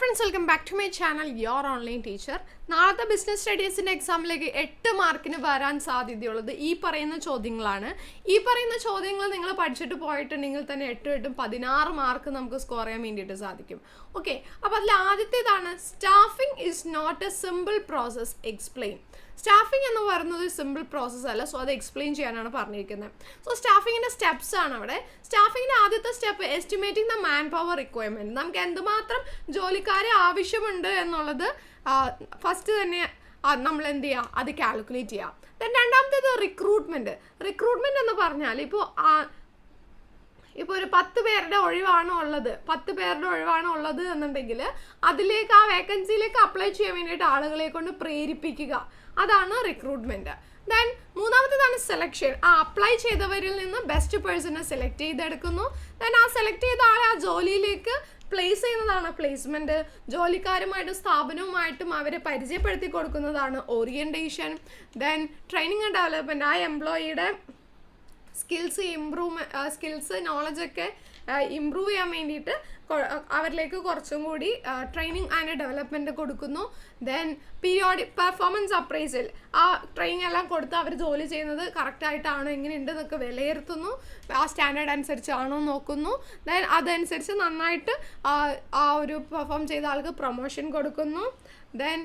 Friends welcome back to my channel your online teacher നാളത്തെ business സ്റ്റഡീസിന്റെ എക്സാമിലേക്ക് എട്ട് മാർക്കിന് വരാൻ സാധ്യതയുള്ളത് ഈ പറയുന്ന ചോദ്യങ്ങളാണ്. ഈ പറയുന്ന ചോദ്യങ്ങൾ നിങ്ങൾ പഠിച്ചിട്ട് പോയിട്ടുണ്ടെങ്കിൽ തന്നെ എട്ടും എട്ടും പതിനാറ് മാർക്ക് നമുക്ക് സ്കോർ ചെയ്യാൻ വേണ്ടിയിട്ട് സാധിക്കും. ഓക്കെ അപ്പോൾ അതിൽ ആദ്യത്തേതാണ് staffing is not a simple process explain staffing എന്ന് പറയുന്നത് സിമ്പിൾ പ്രോസസ്സ് അല്ല. സോ അത് എക്സ്പ്ലെയിൻ ചെയ്യാനാണ് പറഞ്ഞിരിക്കുന്നത്. സോ സ്റ്റാഫിങ്ങിന്റെ സ്റ്റെപ്സ് ആണ് അവിടെ. സ്റ്റാഫിങ്ങിന്റെ ആദ്യത്തെ step estimating the manpower requirement നമുക്ക് എന്തുമാത്രം ജോലിക്കാരെ ആവശ്യമുണ്ട് എന്നുള്ളത് ഫസ്റ്റ് തന്നെ നമ്മൾ എന്ത് ചെയ്യുക അത് കാൽക്കുലേറ്റ് ചെയ്യുക ദെൻ രണ്ടാമത്തേത് റിക്രൂട്ട്മെന്റ് റിക്രൂട്ട്മെന്റ് എന്ന് പറഞ്ഞാൽ ഇപ്പോൾ ഇപ്പോൾ ഒരു പത്ത് പേരുടെ ഒഴിവാണ് ഉള്ളത്. പത്ത് പേരുടെ ഒഴിവാണ് ഉള്ളത് എന്നുണ്ടെങ്കിൽ അതിലേക്ക് ആ വേക്കൻസിയിലേക്ക് അപ്ലൈ ചെയ്യാൻ വേണ്ടിയിട്ട് ആളുകളെ കൊണ്ട് പ്രേരിപ്പിക്കുക. അതാണ് റിക്രൂട്ട്മെന്റ് ദെൻ മൂന്നാമത്തേതാണ് സെലക്ഷൻ ആ അപ്ലൈ ചെയ്തവരിൽ നിന്ന് ബെസ്റ്റ് പേഴ്സണെ സെലക്ട് ചെയ്തെടുക്കുന്നു. ദെൻ ആ സെലക്ട് ചെയ്ത ആളെ ആ ജോലിയിലേക്ക് പ്ലേസ് ചെയ്യുന്നതാണ് പ്ലേസ്മെന്റ് ജോലിക്കാരുമായിട്ടും സ്ഥാപനവുമായിട്ടും അവരെ പരിചയപ്പെടുത്തി കൊടുക്കുന്നതാണ് orientation then training and development ആ എംപ്ലോയിയുടെ സ്കിൽസ് ഇമ്പ്രൂവ് സ്കിൽസ് നോളജൊക്കെ ഇമ്പ്രൂവ് ചെയ്യാൻ വേണ്ടിയിട്ട് അവരിലേക്ക് കുറച്ചും കൂടി ട്രെയിനിങ് ആൻഡ് ഡെവലപ്മെന്റ് കൊടുക്കുന്നു. ദെൻ പീരിയോഡിക് പെർഫോമൻസ് അപ്രൈസൽ ആ ട്രെയിനിങ് എല്ലാം കൊടുത്ത് അവർ ജോലി ചെയ്യുന്നത് കറക്റ്റായിട്ടാണോ എങ്ങനെയുണ്ട് എന്നൊക്കെ വിലയിരുത്തുന്നു. ആ സ്റ്റാൻഡേർഡ് അനുസരിച്ചാണോ നോക്കുന്നു. ദെൻ അതനുസരിച്ച് നന്നായിട്ട് ആ ഒരു പെർഫോം ചെയ്ത ആൾക്ക് പ്രൊമോഷൻ കൊടുക്കുന്നു. ദെൻ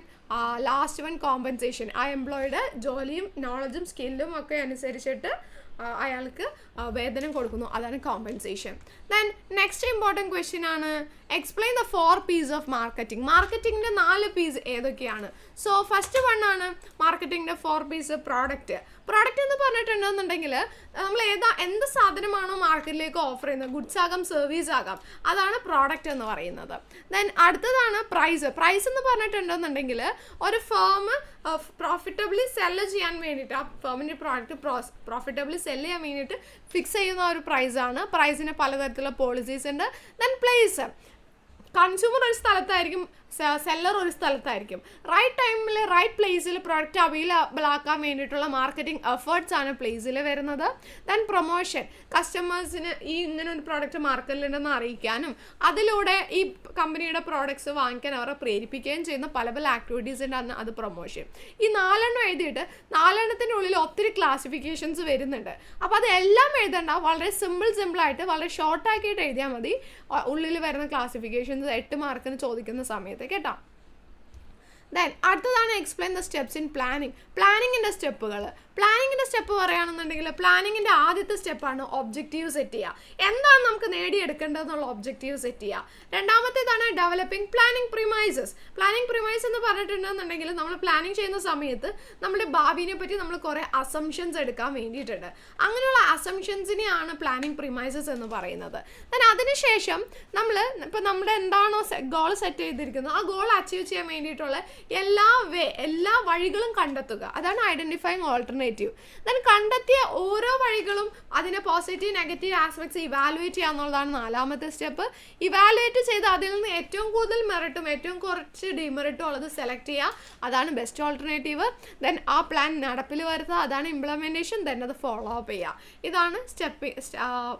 ലാസ്റ്റ് വൺ കോമ്പൻസേഷൻ ആ എംപ്ലോയിയുടെ ജോലിയും നോളജും സ്കില്ലും ഒക്കെ അനുസരിച്ചിട്ട് അയാൾക്ക് വേതനം കൊടുക്കുന്നു. അതാണ് compensation then next important question ആണ്. Explain the four Ps of marketing മാർക്കറ്റിംഗിന്റെ നാല് പീസ് ഏതൊക്കെയാണ്? സോ ഫസ്റ്റ് വൺ ആണ് മാർക്കറ്റിംഗിന്റെ ഫോർ പീസ് പ്രോഡക്റ്റ് പ്രോഡക്റ്റ് എന്ന് പറഞ്ഞിട്ടുണ്ടെന്നുണ്ടെങ്കിൽ നമ്മൾ ഏതാ എന്ത് സാധനമാണോ മാർക്കറ്റിലേക്ക് ഓഫർ ചെയ്യുന്നത്? ഗുഡ്സ് ആകാം സർവീസ് ആകാം. അതാണ് പ്രോഡക്റ്റ് എന്ന് പറയുന്നത്. ദെൻ അടുത്തതാണ് പ്രൈസ് പ്രൈസ് എന്ന് പറഞ്ഞിട്ടുണ്ടെന്നുണ്ടെങ്കിൽ ഒരു ഫേം പ്രോഫിറ്റബിളി സെല്ല് ചെയ്യാൻ വേണ്ടിയിട്ട് ആ ഫേമിന്റെ പ്രോഡക്റ്റ് പ്രോഫിറ്റബിളി സെല്ല് ചെയ്യാൻ വേണ്ടിയിട്ട് ഫിക്സ് ചെയ്യുന്ന ഒരു പ്രൈസാണ് പ്രൈസിന് പലതരത്തിലുള്ള പോളിസീസ് ഉണ്ട്. ദെൻ പ്ലേസ് കൺസ്യൂമർ ഒരു സ്ഥലത്തായിരിക്കും സെല്ലർ ഒരു സ്ഥലത്തായിരിക്കും. റൈറ്റ് ടൈമിൽ റൈറ്റ് പ്ലേസിൽ പ്രൊഡക്റ്റ് അവൈലബിൾ ആക്കാൻ വേണ്ടിയിട്ടുള്ള മാർക്കറ്റിംഗ് എഫേർട്സ് ആണ് പ്ലേസിൽ വരുന്നത്. ദെൻ പ്രൊമോഷൻ കസ്റ്റമേഴ്സിന് ഈ ഇങ്ങനെ ഒരു പ്രോഡക്റ്റ് മാർക്കറ്റിലുണ്ടെന്ന് അറിയിക്കാനും അതിലൂടെ ഈ കമ്പനിയുടെ പ്രോഡക്ട്സ് വാങ്ങിക്കാൻ അവരെ പ്രേരിപ്പിക്കുകയും ചെയ്യുന്ന പല പല ആക്ടിവിറ്റീസ് ഉണ്ട് അത് പ്രൊമോഷൻ ഈ നാലെണ്ണം എഴുതിയിട്ട് നാലെണ്ണത്തിന്റെ ഉള്ളിൽ ഒത്തിരി ക്ലാസിഫിക്കേഷൻസ് വരുന്നുണ്ട്. അപ്പോൾ അതെല്ലാം എഴുതണ്ട വളരെ സിമ്പിൾ സിമ്പിളായിട്ട് വളരെ ഷോർട്ടാക്കിയിട്ട് എഴുതിയാൽ മതി. ഉള്ളിൽ വരുന്ന ക്ലാസിഫിക്കേഷൻസ് എട്ട് മാർക്കിന് ചോദിക്കുന്ന സമയത്ത് കേട്ടോ ദെൻ അടുത്തതാണ് explain the steps in planning പ്ലാനിങ്ങിന്റെ സ്റ്റെപ്പുകൾ പ്ലാനിങ്ങിന്റെ സ്റ്റെപ്പ് പറയുകയാണെന്നുണ്ടെങ്കിൽ പ്ലാനിങ്ങിന്റെ ആദ്യത്തെ സ്റ്റെപ്പാണ് ഒബ്ജക്റ്റീവ് സെറ്റ് ചെയ്യുക. എന്താണ് നമുക്ക് നേടിയെടുക്കേണ്ടതെന്നുള്ള ഒബ്ജക്റ്റീവ് സെറ്റ് ചെയ്യുക. രണ്ടാമത്തേതാണ് developing planning premises planning premise എന്ന് പറഞ്ഞിട്ടുണ്ടെന്നുണ്ടെങ്കിൽ നമ്മൾ പ്ലാനിങ് ചെയ്യുന്ന സമയത്ത് നമ്മുടെ ഭാവിനെ പറ്റി നമ്മൾ കുറേ അസംഷൻസ് എടുക്കാൻ വേണ്ടിയിട്ടുണ്ട്. അങ്ങനെയുള്ള അസംഷൻസിനെയാണ് പ്ലാനിങ് പ്രിമൈസസ് എന്ന് പറയുന്നത്. ദെൻ അതിനുശേഷം നമ്മൾ ഇപ്പോൾ നമ്മുടെ എന്താണോ ഗോൾ സെറ്റ് ചെയ്തിരിക്കുന്നത്. ആ ഗോൾ അച്ചീവ് ചെയ്യാൻ വേണ്ടിയിട്ടുള്ള എല്ലാ വേ എല്ലാ വഴികളും കണ്ടെത്തുക. അതാണ് ഐഡന്റിഫൈങ് ഓൾട്ടർനേറ്റീവ് ദെൻ കണ്ടെത്തിയ ഓരോ വഴികളും അതിനെ പോസിറ്റീവ് നെഗറ്റീവ് ആസ്പെക്ട്സ് ഇവാലുവേറ്റ് ചെയ്യുക എന്നുള്ളതാണ് നാലാമത്തെ സ്റ്റെപ്പ് ഇവാലുവേറ്റ് ചെയ്ത് അതിൽ നിന്ന് ഏറ്റവും കൂടുതൽ മെറിറ്റും ഏറ്റവും കുറച്ച് ഡിമെറിറ്റും ഉള്ളത് സെലക്ട് ചെയ്യുക. അതാണ് ബെസ്റ്റ് ഓൾട്ടർനേറ്റീവ് ദെൻ ആ പ്ലാൻ നടപ്പിൽ വരുത്തുക. അതാണ് ഇംപ്ലിമെന്റേഷൻ ദെൻ അത് ഫോളോ അപ്പ് ചെയ്യുക. ഇതാണ് സ്റ്റെപ്പ്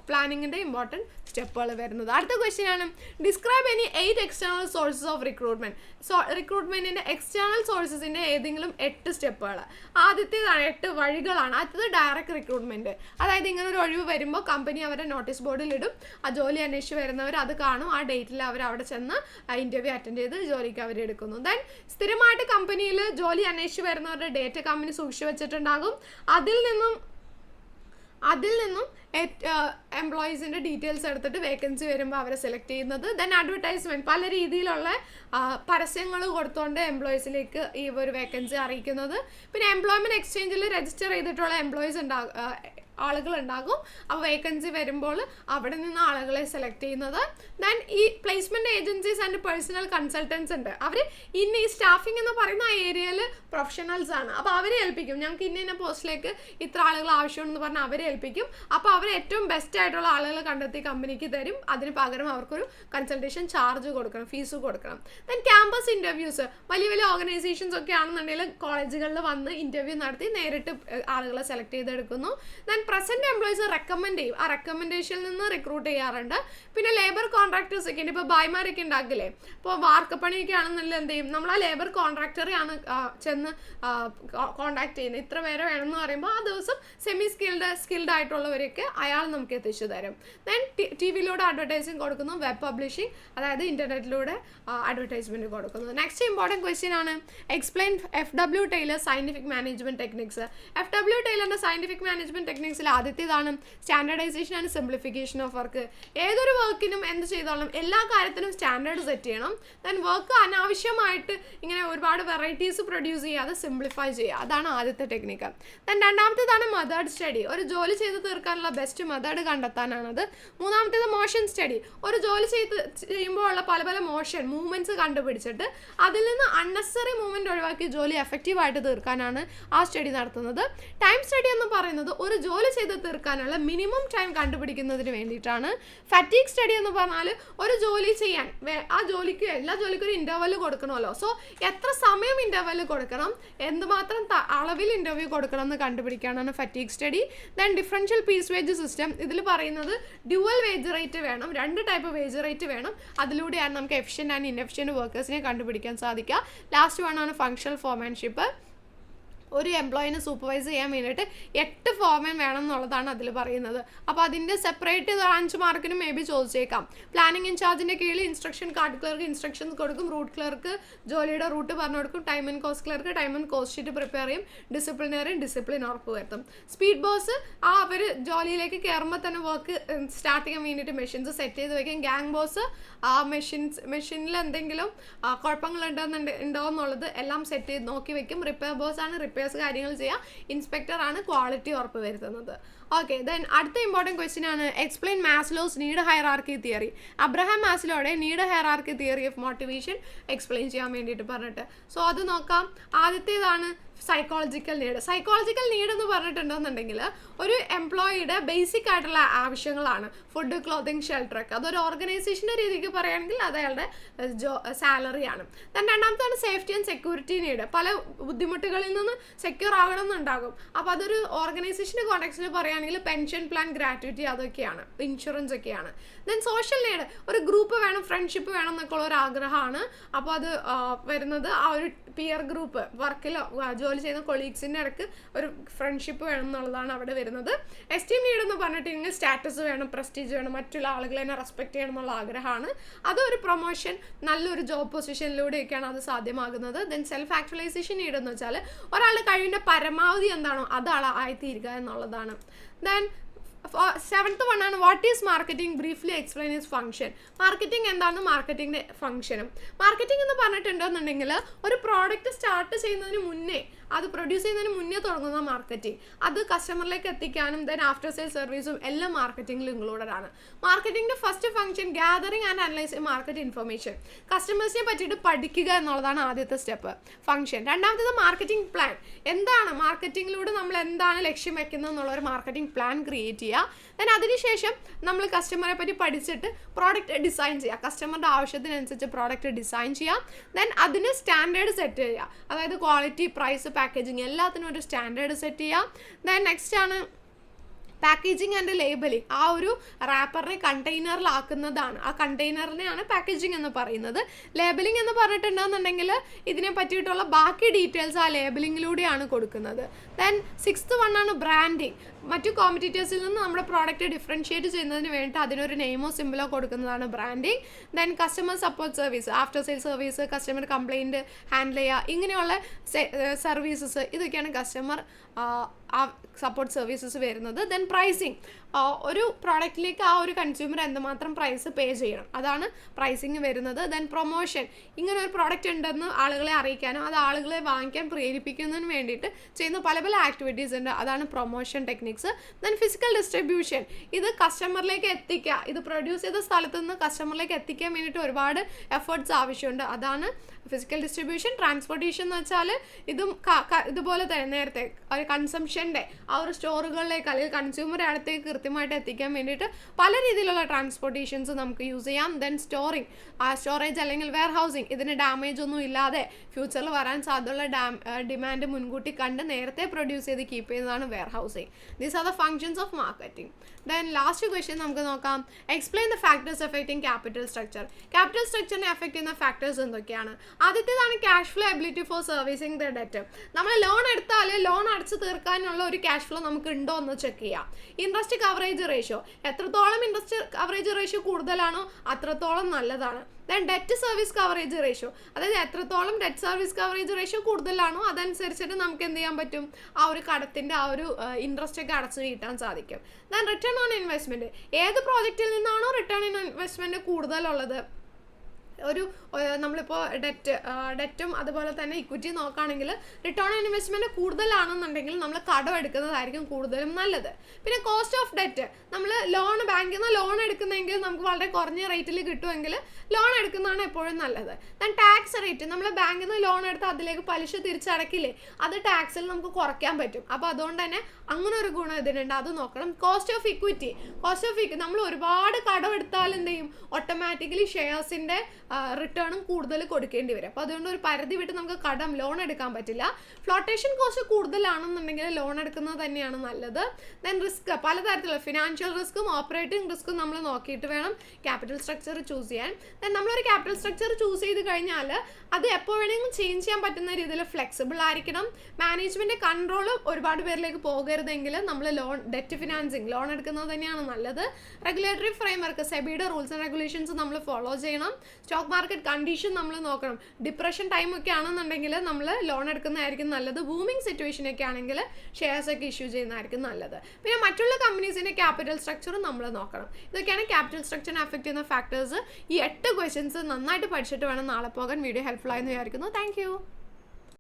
പ്ലാനിങ്ങിന്റെ ഇമ്പോർട്ടന്റ് സ്റ്റെപ്പുകൾ വരുന്നത്. അടുത്ത ക്വസ്റ്റ്യൻ ആണ്. Describe any eight external sources of recruitment so റിക്രൂട്ട്മെന്റിന്റെ external സോഴ്സസിന്റെ ഏതെങ്കിലും എട്ട് സ്റ്റെപ്പുകൾ ആദ്യത്തേതാണ് എട്ട് വഴികളാണ്. അടുത്തത് ഡയറക്റ്റ് റിക്രൂട്ട്മെന്റ് അതായത് ഇങ്ങനെ ഒരു ഒഴിവ് വരുമ്പോൾ കമ്പനി അവരെ നോട്ടീസ് ബോർഡിൽ ഇടും. ആ ജോലി അന്വേഷിച്ച് വരുന്നവർ അത് കാണും. ആ ഡേറ്റിൽ അവർ അവിടെ ചെന്ന് ഇന്റർവ്യൂ അറ്റൻഡ് ചെയ്ത് ജോലിക്ക് അവർ എടുക്കുന്നു. ദെൻ സ്ഥിരമായിട്ട് കമ്പനിയിൽ ജോലി അന്വേഷിച്ച് വരുന്നവരുടെ ഡേറ്റ കമ്പനി സൂക്ഷിച്ചു വെച്ചിട്ടുണ്ടാകും. അതിൽ നിന്നും അതിൽ നിന്നും എംപ്ലോയീസിന്റെ ഡീറ്റെയിൽസ് എടുത്തിട്ട് വേക്കൻസി വരുമ്പോൾ അവരെ സെലക്ട് ചെയ്യുന്നത്. ദെൻ അഡ്വർടൈസ്മെന്റ് പല രീതിയിലുള്ള പരസ്യങ്ങൾ കൊടുത്തുകൊണ്ട് എംപ്ലോയീസിലേക്ക് ഈ ഒരു വേക്കൻസി അറിയിക്കുന്നത്. പിന്നെ എംപ്ലോയ്മെന്റ് എക്സ്ചേഞ്ചിൽ രജിസ്റ്റർ ചെയ്തിട്ടുള്ള എംപ്ലോയീസ് ഉണ്ടാകും ആളുകൾ ഉണ്ടാകും അപ്പോൾ വേക്കൻസി വരുമ്പോൾ അവിടെ നിന്ന് ആളുകളെ സെലക്ട് ചെയ്യുന്നത്. ദെൻ ഈ placement agencies and personnel consultants ഉണ്ട്. അവർ ഇന്ന ഈ സ്റ്റാഫിംഗ് എന്ന് പറയുന്ന ആ ഏരിയയിൽ പ്രൊഫഷണൽസ് ആണ്. അപ്പോൾ അവരെ ഏൽപ്പിക്കും. ഞങ്ങൾക്ക് ഇന്ന ഇന്ന പോസ്റ്റിലേക്ക് ഇത്ര ആളുകൾ ആവശ്യമുണ്ടെന്ന് പറഞ്ഞാൽ അവരെ ഏൽപ്പിക്കും. അപ്പോൾ അവർ ഏറ്റവും ബെസ്റ്റ് ആയിട്ടുള്ള ആളുകൾ കണ്ടെത്തി കമ്പനിക്ക് തരും. അതിന് പകരം അവർക്കൊരു കൺസൾട്ടേഷൻ ചാർജ് കൊടുക്കണം ഫീസ് കൊടുക്കണം. ദെൻ ക്യാമ്പസ് ഇന്റർവ്യൂസ് വലിയ വലിയ ഓർഗനൈസേഷൻസ് ഒക്കെ ആണെന്നുണ്ടെങ്കിൽ കോളേജുകളിൽ വന്ന് ഇന്റർവ്യൂ നടത്തി നേരിട്ട് ആളുകളെ സെലക്ട് ചെയ്തെടുക്കുന്നു. ദെൻ പ്രസന്റ് എംപ്ലോയീസ് റെക്കമെൻഡ് ചെയ്യും. ആ റെക്കമെൻഡേഷനിൽ നിന്ന് റിക്രൂട്ട് ചെയ്യാറുണ്ട്. പിന്നെ ലേബർ കോൺട്രാക്ടേഴ്സ് ഒക്കെ ഉണ്ട്. ഇപ്പോൾ ബായ്മാരൊക്കെ ഉണ്ടാക്കില്ലേ? ഇപ്പോൾ വാർക്കപ്പണിയൊക്കെ ആണെന്നുള്ള എന്ത് ചെയ്യും? നമ്മൾ ആ ലേബർ കോൺട്രാക്ടറെയാണ് ചെന്ന് കോൺടാക്ട് ചെയ്യുന്നത്. ഇത്ര പേരെ വേണം എന്ന് പറയുമ്പോൾ ആ ദിവസം സെമി സ്കിൽഡ് സ്കിൽഡ് ആയിട്ടുള്ളവരൊക്കെ അയാൾ നമുക്ക് എത്തിച്ചു തരും. ദെൻ ടി വിയിലൂടെ അഡ്വർടൈസിങ് കൊടുക്കുന്നു വെബ് പബ്ലിഷിംഗ് അതായത് ഇന്റർനെറ്റിലൂടെ അഡ്വർടൈസ്മെന്റ് കൊടുക്കുന്നു. നെക്സ്റ്റ് ഇമ്പോർട്ടന്റ് ക്വസ്റ്റ്യൻ ആണ്. Explain F W Taylor scientific management techniques F W scientific management management ടെക്നിക്സിൽ ആദ്യത്തേതാണ് standardisation and simplification of work. ഏതൊരു വർക്കിനും എന്ത് ചെയ്താലും എല്ലാ കാര്യത്തിനും സ്റ്റാൻഡേർഡ് സെറ്റ് ചെയ്യണം. ദെൻ വർക്ക് അനാവശ്യമായിട്ട് ഇങ്ങനെ ഒരുപാട് വെറൈറ്റീസ് പ്രൊഡ്യൂസ് ചെയ്യാതെ സിംപ്ലിഫൈ ചെയ്യുക. അതാണ് ആദ്യത്തെ ടെക്നിക്ക്. ദെൻ രണ്ടാമത്തേതാണ് മെത്തേഡ് സ്റ്റഡി. ഒരു ജോലി ചെയ്ത് തീർക്കാനുള്ള ബെസ്റ്റ് മെത്തേഡ് കണ്ടെത്താനാണത്. മൂന്നാമത്തേത് മോഷൻ സ്റ്റഡി. ഒരു ജോലി ചെയ്ത് ചെയ്യുമ്പോൾ ഉള്ള പല പല മോഷൻ മൂവ്മെന്റ്സ് കണ്ടുപിടിച്ചിട്ട് അതിൽ നിന്ന് അൺനെസറി മൂവ്മെന്റ് ഒഴിവാക്കി ജോലി എഫക്റ്റീവായിട്ട് തീർക്കാനാണ് ആ സ്റ്റഡി നടത്തുന്നത്. ടൈം സ്റ്റഡി എന്ന് പറയുന്നത് ഒരു ജോലി ചെയ്ത് തീർക്കാനുള്ള മിനിമം ടൈം കണ്ടുപിടിക്കുന്നതിന് വേണ്ടിയിട്ടാണ് ഫാറ്റീക് സ്റ്റഡി എന്ന് പറഞ്ഞാൽ ഒരു ജോലി ചെയ്യാൻ ആ ജോലിക്ക് എല്ലാ ജോലിക്കും ഒരു ഇന്റർവെൽ കൊടുക്കണമല്ലോ. സോ എത്ര സമയം ഇന്റർവെൽ കൊടുക്കണം? എന്തുമാത്രം അളവിൽ ഇന്റർവ്യൂ കൊടുക്കണം എന്ന് കണ്ടുപിടിക്കാനാണ് fatigue study then differential piece wage system ഇതിൽ പറയുന്നത് ഡ്യുവൽ വേജ് റേറ്റ് വേണം രണ്ട് ടൈപ്പ് വേജ് റേറ്റ് വേണം. അതിലൂടെയാണ് നമുക്ക് എഫിഷ്യന്റ് ആൻഡ് ഇൻഎഫിഷ്യന്റ് വർക്കേഴ്സിനെ കണ്ടുപിടിക്കാൻ സാധിക്കുക. ലാസ്റ്റ് വൺ ആണ് ഫങ്ഷണൽ ഫോർമാൻഷിപ്പ് ഒരു എംപ്ലോയിനെ സൂപ്പർവൈസ് ചെയ്യാൻ വേണ്ടിയിട്ട് എട്ട് ഫോർമാൻ വേണം എന്നുള്ളതാണ് അതിൽ പറയുന്നത്. അപ്പോൾ അതിന്റെ സെപ്പറേറ്റ് അഞ്ച് മാർക്കിന് മേ ബി ചോദിച്ചേക്കാം. പ്ലാനിങ് ഇൻചാർജിന്റെ കീഴിൽ ഇൻസ്ട്രക്ഷൻ കാർഡ് ക്ലർക്ക് ഇൻസ്ട്രക്ഷൻസ് കൊടുക്കും റൂട്ട് ക്ലർക്ക് ജോലിയുടെ റൂട്ട് പറഞ്ഞു കൊടുക്കും time and cost clerk time and cost sheet prepare ചെയ്യും ഡിസിപ്ലിനറി ഡിസിപ്ലിൻ ഉറപ്പ് വരുത്തും. സ്പീഡ് ബോസ് ആ അവർ ജോലിയിലേക്ക് കയറുമ്പോൾ തന്നെ വർക്ക് സ്റ്റാർട്ട് ചെയ്യാൻ വേണ്ടിയിട്ട് മെഷീൻസ് സെറ്റ് ചെയ്ത് വെക്കും. ഗാങ് ബോസ് ആ മെഷീൻസ് മെഷീനിൽ എന്തെങ്കിലും കുഴപ്പങ്ങൾ ഉണ്ടോ ഉണ്ടോ എന്നുള്ളത് എല്ലാം സെറ്റ് ചെയ്ത് നോക്കി വെക്കും. റിപ്പയർ ബോസ് ആണ് റിപ്പയർസ് കാര്യങ്ങൾ ചെയ്യുക ഇൻസ്പെക്ടറാണ് ക്വാളിറ്റി ഉറപ്പ് വരുത്തുന്നത്. ഓക്കെ ദെൻ അടുത്ത ഇമ്പോർട്ടന്റ് ക്വസ്റ്റ്യൻ ആണ് explain Maslow's need hierarchy theory Abraham മാസ്ലോയുടെ need hierarchy theory of motivation explain ചെയ്യാൻ വേണ്ടിയിട്ട് പറഞ്ഞിട്ട്. സോ അത് നോക്കാം. ആദ്യത്തേതാണ് സൈക്കോളജിക്കൽ നീഡ് സൈക്കോളജിക്കൽ നീഡ് എന്ന് പറഞ്ഞിട്ടുണ്ടെന്നുണ്ടെങ്കിൽ ഒരു എംപ്ലോയിയുടെ ബേസിക് ആയിട്ടുള്ള ആവശ്യങ്ങളാണ്. ഫുഡ് ക്ലോത്തിങ് ഷെൽട്ടർ ഒക്കെ. അതൊരു ഓർഗനൈസേഷന്റെ രീതിക്ക് പറയുകയാണെങ്കിൽ അത് അയാളുടെ ജോ സാലറിയാണ് ദെൻ രണ്ടാമത്താണ് സേഫ്റ്റി ആൻഡ് സെക്യൂരിറ്റി നീഡ് പല ബുദ്ധിമുട്ടുകളിൽ നിന്ന് സെക്യൂർ ആകണം എന്നുണ്ടാകും അപ്പോൾ അതൊരു ഓർഗനൈസേഷന്റെ കോൺടാക്സിൽ പറയുകയാണെങ്കിൽ പെൻഷൻ പ്ലാൻ ഗ്രാറ്റുവിറ്റി അതൊക്കെയാണ്. ഇൻഷുറൻസ് ഒക്കെയാണ്. ദെൻ സോഷ്യൽ നീഡ് ഒരു ഗ്രൂപ്പ് വേണം ഫ്രണ്ട്ഷിപ്പ് വേണം എന്നൊക്കെ ഉള്ള ഒരു ആഗ്രഹമാണ്. അപ്പോൾ അത് വരുന്നത് ആ ഒരു പിയർ ഗ്രൂപ്പ് വർക്കിൽ ജോലി ചെയ്യുന്ന കൊളീഗ്സിന്റെ ഇടയ്ക്ക് ഒരു ഫ്രണ്ട്ഷിപ്പ് വേണം എന്നുള്ളതാണ് അവിടെ വരുന്നത്. എസ്റ്റീം നീഡ് എന്ന് പറഞ്ഞിട്ടുണ്ടെങ്കിൽ സ്റ്റാറ്റസ് വേണം പ്രസ്റ്റീജ് വേണം മറ്റുള്ള ആളുകളെ തന്നെ റെസ്പെക്ട് ചെയ്യണം എന്നുള്ള ആഗ്രഹമാണ്. അതൊരു പ്രൊമോഷൻ നല്ലൊരു ജോബ് പൊസിഷനിലൂടെയൊക്കെയാണ് അത് സാധ്യമാകുന്നത്. ദെൻ സെൽഫ് ആക്ച്വലൈസേഷൻ നീഡ് എന്ന് വെച്ചാൽ ഒരാളുടെ കഴിവിന്റെ പരമാവധി എന്താണോ അതാണ് ആയിത്തീരുക എന്നുള്ളതാണ്. ദെൻ സെവൻത്ത് വൺ ആണ് what is marketing briefly explain is function marketing എന്താണ് മാർക്കറ്റിംഗിന്റെ ഫംഗ്ഷനും മാർക്കറ്റിംഗ് എന്ന് പറഞ്ഞിട്ടുണ്ടെന്നുണ്ടെങ്കിൽ ഒരു പ്രോഡക്റ്റ് സ്റ്റാർട്ട് ചെയ്യുന്നതിന് മുന്നേ അത് പ്രൊഡ്യൂസ് ചെയ്യുന്നതിന് മുന്നേ തുടങ്ങുന്ന മാർക്കറ്റിംഗ് അത് കസ്റ്റമറിലേക്ക് എത്തിക്കാനും ദെൻ ആഫ്റ്റർ സെയിൽ സർവീസും എല്ലാം മാർക്കറ്റിംഗിൽ ഇൻക്ലൂഡഡ് ആണ്. മാർക്കറ്റിംഗിന്റെ first function gathering and analyse market information കസ്റ്റമേഴ്സിനെ പറ്റിയിട്ട് പഠിക്കുക എന്നുള്ളതാണ് ആദ്യത്തെ സ്റ്റെപ്പ് ഫംഗ്ഷൻ രണ്ടാമത്തേത് മാർക്കറ്റിംഗ് പ്ലാൻ എന്താണ് മാർക്കറ്റിംഗിലൂടെ നമ്മൾ എന്താണ് ലക്ഷ്യം വെക്കുന്നത് എന്നുള്ള ഒരു മാർക്കറ്റിംഗ് പ്ലാൻ ക്രിയേറ്റ് ചെയ്യുക. ദെൻ അതിനുശേഷം നമ്മൾ കസ്റ്റമറെ പറ്റി പഠിച്ചിട്ട് പ്രോഡക്റ്റ് ഡിസൈൻ ചെയ്യുക. കസ്റ്റമറുടെ ആവശ്യത്തിനനുസരിച്ച് പ്രോഡക്റ്റ് ഡിസൈൻ ചെയ്യുക. ദെൻ അതിന് സ്റ്റാൻഡേർഡ് സെറ്റ് ചെയ്യുക. അതായത് ക്വാളിറ്റി പ്രൈസ് പാക്കേജിങ് എല്ലാത്തിനും ഒരു സ്റ്റാൻഡേർഡ് സെറ്റ് ചെയ്യാം. ദെൻ നെക്സ്റ്റ് ആണ് പാക്കേജിങ് ആൻഡ് ലേബലിംഗ് ആ ഒരു റാപ്പറിനെ കണ്ടെയ്നറിലാക്കുന്നതാണ് ആ കണ്ടെയ്നറിനെയാണ് പാക്കേജിങ് എന്ന് പറയുന്നത്. ലേബലിംഗ് എന്ന് പറഞ്ഞിട്ടുണ്ടെന്നുണ്ടെങ്കിൽ ഇതിനെ പറ്റിയിട്ടുള്ള ബാക്കി ഡീറ്റെയിൽസ് ആ ലേബലിങ്ങിലൂടെയാണ് കൊടുക്കുന്നത്. ദെൻ സിക്സ്ത് വൺ ആണ് ബ്രാൻഡിങ് മറ്റു കോമ്പറ്റീറ്റേഴ്സിൽ നിന്ന് നമ്മുടെ പ്രോഡക്റ്റ് ഡിഫറൻഷിയേറ്റ് ചെയ്യുന്നതിന് വേണ്ടി അതിനൊരു നെയിമോ സിമ്പിളോ കൊടുക്കുന്നതാണ് branding then customer support service after sale service customer complaint handle ചെയ്യുക ഇങ്ങനെയുള്ള സർവീസസ് ഇതൊക്കെയാണ് കസ്റ്റമർ സപ്പോർട്ട് സർവീസസ് വരുന്നത്. ദെൻ പ്രൈസിങ് ഒരു പ്രോഡക്റ്റിലേക്ക് ആ ഒരു കൺസ്യൂമർ എന്തുമാത്രം പ്രൈസ് പേ ചെയ്യണം. അതാണ് പ്രൈസിങ് വരുന്നത്. ദെൻ പ്രൊമോഷൻ ഇങ്ങനെ ഒരു പ്രോഡക്റ്റ് ഉണ്ടെന്ന് ആളുകളെ അറിയിക്കാനും അത് ആളുകളെ വാങ്ങിക്കാൻ പ്രേരിപ്പിക്കുന്നതിന് വേണ്ടിയിട്ട് ചെയ്യുന്ന പല പല ആക്ടിവിറ്റീസ് ഉണ്ട്. അതാണ് promotion techniques then physical distribution ഇത് കസ്റ്റമറിലേക്ക് എത്തിക്കുക. ഇത് പ്രൊഡ്യൂസ് ചെയ്ത സ്ഥലത്ത് നിന്ന് കസ്റ്റമറിലേക്ക് എത്തിക്കാൻ വേണ്ടിയിട്ട് ഒരുപാട് എഫേർട്സ് ആവശ്യമുണ്ട്. അതാണ് ഫിസിക്കൽ ഡിസ്ട്രിബ്യൂഷൻ ട്രാൻസ്പോർട്ടേഷൻ എന്ന് വെച്ചാൽ ഇതും ഇതുപോലെ തന്നെ നേരത്തെ ഒരു കൺസംഷന്റെ ആ ഒരു സ്റ്റോറുകളിലേക്ക് അല്ലെങ്കിൽ കൺസ്യൂമറെ അടുത്തേക്ക് കൃത്യമായിട്ട് എത്തിക്കാൻ വേണ്ടിയിട്ട് പല രീതിയിലുള്ള ട്രാൻസ്പോർട്ടേഷൻസ് നമുക്ക് യൂസ് ചെയ്യാം. ദെൻ സ്റ്റോറിങ് ആ സ്റ്റോറേജ് അല്ലെങ്കിൽ വെയർ ഹൗസിങ് ഇതിന് ഡാമേജ് ഒന്നും ഇല്ലാതെ ഫ്യൂച്ചറിൽ വരാൻ സാധ്യതയുള്ള ഡാം ഡിമാൻഡ് മുൻകൂട്ടി കണ്ട് നേരത്തെ പ്രൊഡ്യൂസ് ചെയ്ത് കീപ്പ് ചെയ്യുന്നതാണ് warehousing these are the functions of marketing then last question നമുക്ക് നോക്കാം. Explain the factors affecting capital structure capital സ്ട്രക്ചറിനെ effect ചെയ്യുന്ന ഫാക്ടേഴ്സ് എന്തൊക്കെയാണ്? ആദ്യത്തേതാണ് cash flow ability for servicing the debt നമ്മൾ ലോൺ എടുത്താൽ ലോൺ അടച്ചു തീർക്കാനുള്ള ഒരു ക്യാഷ് ഫ്ലോ നമുക്ക് ഉണ്ടോ എന്ന് ചെക്ക് ചെയ്യാം. ഇൻട്രസ്റ്റ് കവറേജ് റേഷ്യോ എത്രത്തോളം ഇൻട്രസ്റ്റ് കവറേജ് റേഷ്യോ കൂടുതലാണോ അത്രത്തോളം നല്ലതാണ്. Then debt service coverage ratio അതായത് എത്രത്തോളം ഡെറ്റ് സർവീസ് കവറേജ് റേഷ്യോ കൂടുതലാണോ അതനുസരിച്ചിട്ട് നമുക്ക് എന്ത് ചെയ്യാൻ പറ്റും? ആ ഒരു കടത്തിന്റെ ആ ഒരു ഇൻട്രസ്റ്റ് ഒക്കെ അടച്ചു കിട്ടാൻ സാധിക്കും. ദെൻ റിട്ടേൺ ഓൺ ഇൻവെസ്റ്റ്മെന്റ് ഏത് പ്രോജക്റ്റിൽ നിന്നാണോ റിട്ടേൺ ഓൺ ഇൻവെസ്റ്റ്മെന്റ് കൂടുതലുള്ളത്? ഒരു നമ്മളിപ്പോൾ ഡെറ്റ് ഡെറ്റും അതുപോലെ തന്നെ ഇക്വിറ്റി നോക്കുകയാണെങ്കിൽ റിട്ടേൺ ഓൺ ഇൻവെസ്റ്റ്മെന്റ് കൂടുതലാണെന്നുണ്ടെങ്കിൽ നമ്മൾ കടം എടുക്കുന്നതായിരിക്കും കൂടുതലും നല്ലത്. പിന്നെ കോസ്റ്റ് ഓഫ് ഡെറ്റ് നമ്മൾ ലോൺ ബാങ്കിൽ നിന്ന് ലോൺ എടുക്കുന്നെങ്കിൽ നമുക്ക് വളരെ കുറഞ്ഞ റേറ്റിൽ കിട്ടുമെങ്കിൽ ലോൺ എടുക്കുന്നതാണ് എപ്പോഴും നല്ലത്. ദെൻ ടാക്സ് റേറ്റ് നമ്മൾ ബാങ്കിൽ നിന്ന് ലോൺ എടുത്ത് അതിലേക്ക് പലിശ തിരിച്ചടക്കില്ലേ അത് ടാക്സിൽ നമുക്ക് കുറയ്ക്കാൻ പറ്റും. അപ്പോൾ അതുകൊണ്ട് തന്നെ അങ്ങനെ ഒരു ഗുണം ഇതിനുണ്ട്. അത് നോക്കണം. Cost of equity cost of equity നമ്മൾ ഒരുപാട് കടം എടുത്താൽ എന്ത് ചെയ്യും? ഓട്ടോമാറ്റിക്കലി ഷെയർസിന്റെ റിട്ടേണും കൂടുതൽ കൊടുക്കേണ്ടി വരും. അപ്പോൾ അതുകൊണ്ട് ഒരു പരിധി വിട്ട് നമുക്ക് കടം ലോൺ എടുക്കാൻ പറ്റില്ല. ഫ്ലോട്ടേഷൻ കോസ്റ്റ് കൂടുതലാണെന്നുണ്ടെങ്കിൽ ലോൺ എടുക്കുന്നത് തന്നെയാണ് നല്ലത്. ദെൻ റിസ്ക് പലതരത്തിലുള്ള ഫിനാൻഷ്യൽ റിസ്ക്കും ഓപ്പറേറ്റിംഗ് റിസ്ക്കും നമ്മൾ നോക്കിയിട്ട് വേണം ക്യാപിറ്റൽ സ്ട്രക്ചർ ചൂസ് ചെയ്യാൻ. ദെൻ നമ്മളൊരു ക്യാപിറ്റൽ സ്ട്രക്ചർ ചൂസ് ചെയ്ത് കഴിഞ്ഞാൽ അത് എപ്പോൾ വേണമെങ്കിലും ചേഞ്ച് ചെയ്യാൻ പറ്റുന്ന രീതിയിൽ ഫ്ലെക്സിബിൾ ആയിരിക്കണം. മാനേജ്മെന്റ് കൺട്രോൾ ഒരുപാട് പേരിലേക്ക് പോകരുതെങ്കിൽ നമ്മൾ ലോൺ ഡെറ്റ് ഫിനാൻസിങ് ലോൺ എടുക്കുന്നത് തന്നെയാണ് നല്ലത്. റെഗുലേറ്ററി ഫ്രെയിംവർക്ക് സെബിയുടെ റൂൾസ് ആൻഡ് റെഗുലേഷൻസ് നമ്മൾ ഫോളോ ചെയ്യണം. സ്റ്റോക്ക് മാർക്കറ്റ് കണ്ടീഷൻ നമ്മൾ നോക്കണം. ഡിപ്രഷൻ ടൈം ഒക്കെ ആണെന്നുണ്ടെങ്കിൽ നമ്മൾ ലോൺ എടുക്കുന്നതായിരിക്കും നല്ലത്. ബൂമിംഗ് സിറ്റുവേഷൻ ഒക്കെ ആണെങ്കിൽ ഷെയർസ് ഒക്കെ ഇഷ്യൂ ചെയ്യുന്നതായിരിക്കും നല്ലത്. പിന്നെ മറ്റുള്ള കമ്പനീസിന്റെ ക്യാപിറ്റൽ സ്ട്രക്ചറും നമ്മൾ നോക്കണം. ഇതൊക്കെയാണ് ക്യാപിറ്റൽ സ്ട്രക്ചറിനെ അഫക്റ്റ് ചെയ്യുന്ന ഫാക്ടേഴ്സ് ഈ എട്ട് ക്വസ്റ്റ്യൻസ് നന്നായിട്ട് പഠിച്ചിട്ട് വേണം നാളെ പോകാൻ. വീഡിയോ ഹെൽപ്ഫുൾ ആയെന്ന് വിചാരിക്കുന്നു. താങ്ക്